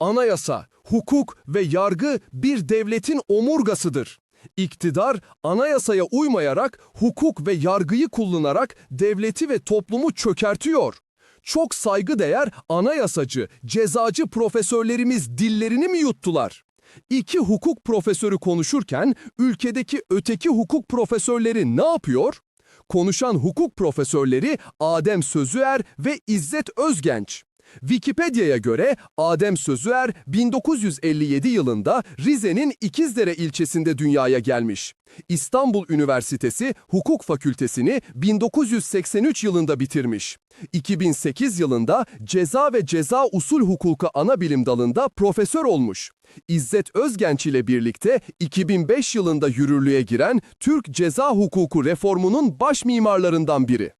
Anayasa, hukuk ve yargı bir devletin omurgasıdır. İktidar, anayasaya uymayarak, hukuk ve yargıyı kullanarak devleti ve toplumu çökertiyor. Çok saygıdeğer anayasacı, cezacı profesörlerimiz dillerini mi yuttular? İki hukuk profesörü konuşurken ülkedeki öteki hukuk profesörleri ne yapıyor? Konuşan hukuk profesörleri Adem Sözüer ve İzzet Özgenç. Wikipedia'ya göre Adem Sözüer 1957 yılında Rize'nin İkizdere ilçesinde dünyaya gelmiş. İstanbul Üniversitesi Hukuk Fakültesini 1983 yılında bitirmiş. 2008 yılında Ceza ve Ceza Usul Hukuku ana bilim dalında profesör olmuş. İzzet Özgenç ile birlikte 2005 yılında yürürlüğe giren Türk Ceza Hukuku reformunun baş mimarlarından biri.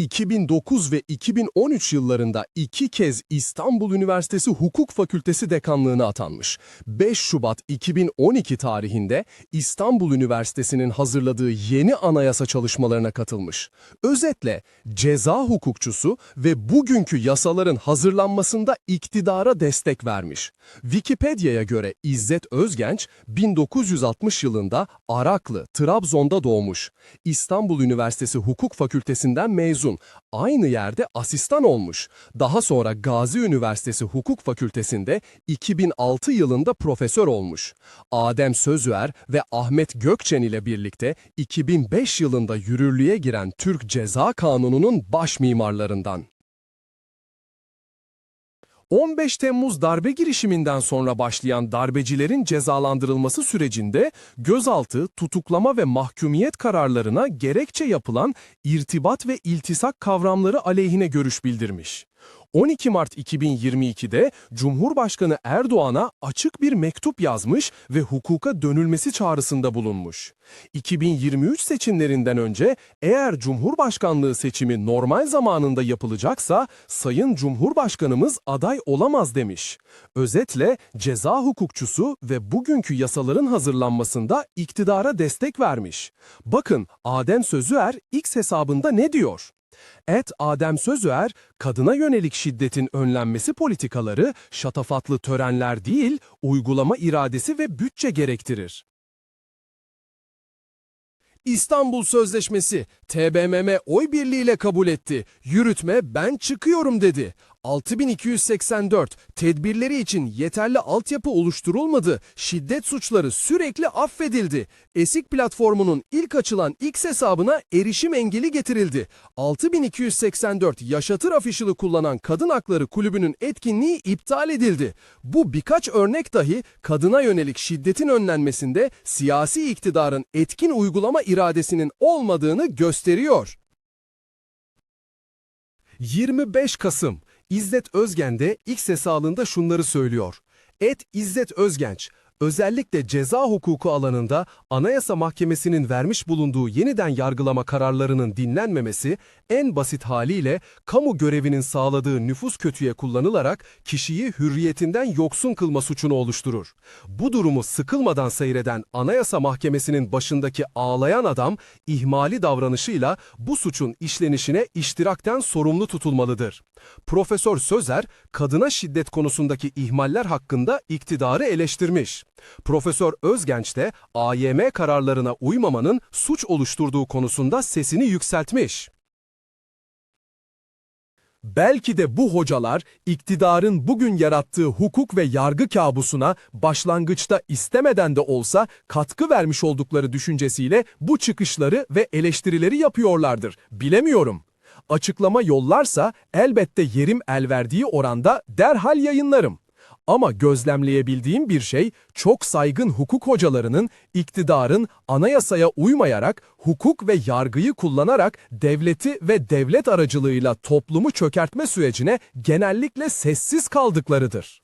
2009 ve 2013 yıllarında iki kez İstanbul Üniversitesi Hukuk Fakültesi dekanlığına atanmış. 5 Şubat 2012 tarihinde İstanbul Üniversitesi'nin hazırladığı yeni anayasa çalışmalarına katılmış. Özetle ceza hukukçusu ve bugünkü yasaların hazırlanmasında iktidara destek vermiş. Wikipedia'ya göre İzzet Özgenç 1960 yılında Araklı, Trabzon'da doğmuş. İstanbul Üniversitesi Hukuk Fakültesinden mezun. Aynı yerde asistan olmuş. Daha sonra Gazi Üniversitesi Hukuk Fakültesi'nde 2006 yılında profesör olmuş. Adem Sözüer ve Ahmet Gökçen ile birlikte 2005 yılında yürürlüğe giren Türk Ceza Kanunu'nun baş mimarlarından. 15 Temmuz darbe girişiminden sonra başlayan darbecilerin cezalandırılması sürecinde gözaltı, tutuklama ve mahkumiyet kararlarına gerekçe yapılan irtibat ve iltisak kavramları aleyhine görüş bildirmiş. 12 Mart 2022'de Cumhurbaşkanı Erdoğan'a açık bir mektup yazmış ve hukuka dönülmesi çağrısında bulunmuş. 2023 seçimlerinden önce eğer Cumhurbaşkanlığı seçimi normal zamanında yapılacaksa Sayın Cumhurbaşkanımız aday olamaz demiş. Özetle ceza hukukçusu ve bugünkü yasaların hazırlanmasında iktidara destek vermiş. Bakın Adem Sözüer X hesabında ne diyor? Et Adem Sözüer, kadına yönelik şiddetin önlenmesi politikaları şatafatlı törenler değil, uygulama iradesi ve bütçe gerektirir. İstanbul Sözleşmesi, TBMM oy birliğiyle kabul etti. Yürütme ben çıkıyorum dedi. 6284 tedbirleri için yeterli altyapı oluşturulmadı. Şiddet suçları sürekli affedildi. Esik platformunun ilk açılan X hesabına erişim engeli getirildi. 6284 yaşatır afişini kullanan Kadın Hakları Kulübü'nün etkinliği iptal edildi. Bu birkaç örnek dahi kadına yönelik şiddetin önlenmesinde siyasi iktidarın etkin uygulama iradesinin olmadığını gösteriyor. 25 Kasım İzzet Özgen de X hesabında şunları söylüyor. Et İzzet Özgenç, özellikle ceza hukuku alanında Anayasa Mahkemesi'nin vermiş bulunduğu yeniden yargılama kararlarının dinlenmemesi, en basit haliyle kamu görevinin sağladığı nüfus kötüye kullanılarak kişiyi hürriyetinden yoksun kılma suçunu oluşturur. Bu durumu sıkılmadan seyreden Anayasa Mahkemesi'nin başındaki ağlayan adam, ihmali davranışıyla bu suçun işlenişine iştirakten sorumlu tutulmalıdır. Profesör Sözer, kadına şiddet konusundaki ihmaller hakkında iktidarı eleştirmiş. Profesör Özgenç de AYM kararlarına uymamanın suç oluşturduğu konusunda sesini yükseltmiş. Belki de bu hocalar iktidarın bugün yarattığı hukuk ve yargı kabusuna başlangıçta istemeden de olsa katkı vermiş oldukları düşüncesiyle bu çıkışları ve eleştirileri yapıyorlardır. Bilemiyorum. Açıklama yollarsa elbette yerim el verdiği oranda derhal yayınlarım. Ama gözlemleyebildiğim bir şey çok saygın hukuk hocalarının iktidarın anayasaya uymayarak hukuk ve yargıyı kullanarak devleti ve devlet aracılığıyla toplumu çökertme sürecine genellikle sessiz kaldıklarıdır.